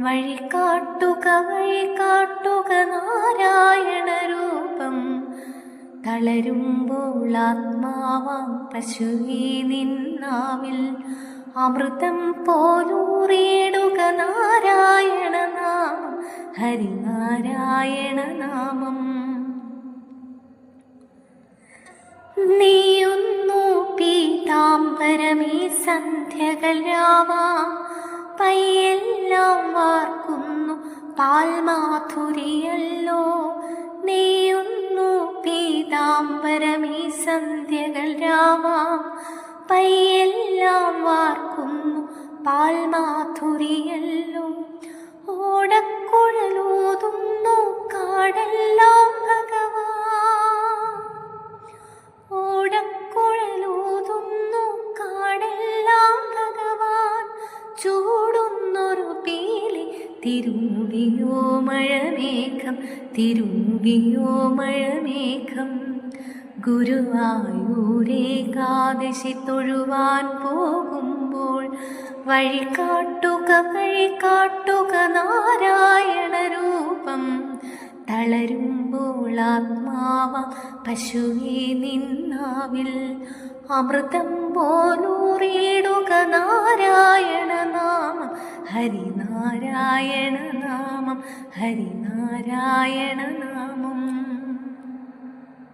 വഴി കാട്ടുക വഴി കാട്ടുക നാരായണ രൂപം. തളരുമ്പോൾ ആത്മാവാം പശുവീ നിന്നാവിൽ. അമൃതം പോലൂറിയിടുക നാരായണ നാമം ഹരിനാരായണ നാമം. നീയൊന്നു പീതാംബരമീ സന്ധ്യകൾ രാവാം. പയ്യെല്ലാം പാൽമാധുരിയല്ലോ. നീയുന്നു പീതാംബരമീ സന്ധ്യകൾ രാമാം പയ്യെല്ലാം വാർക്കുന്നു പാൽമാധുരിയല്ലോ. തിരുമുടിയോ മഴമേഘം തിരുമുടിയോ മഴമേഘം. ഗുരുവായൂരേകാദശി തൊഴുവാൻ പോകുമ്പോൾ വഴി കാട്ടുക വഴി കാട്ടുക നാരായണ രൂപം. തളരുമ്പോൾ ആത്മാവ പശുവേ നിന്നാവിൽ അമൃതം പോലൂറിയിടുക നാരായണ നാമം. ഹരിനാരായണ നാമം ഹരിനാരായണ നാമം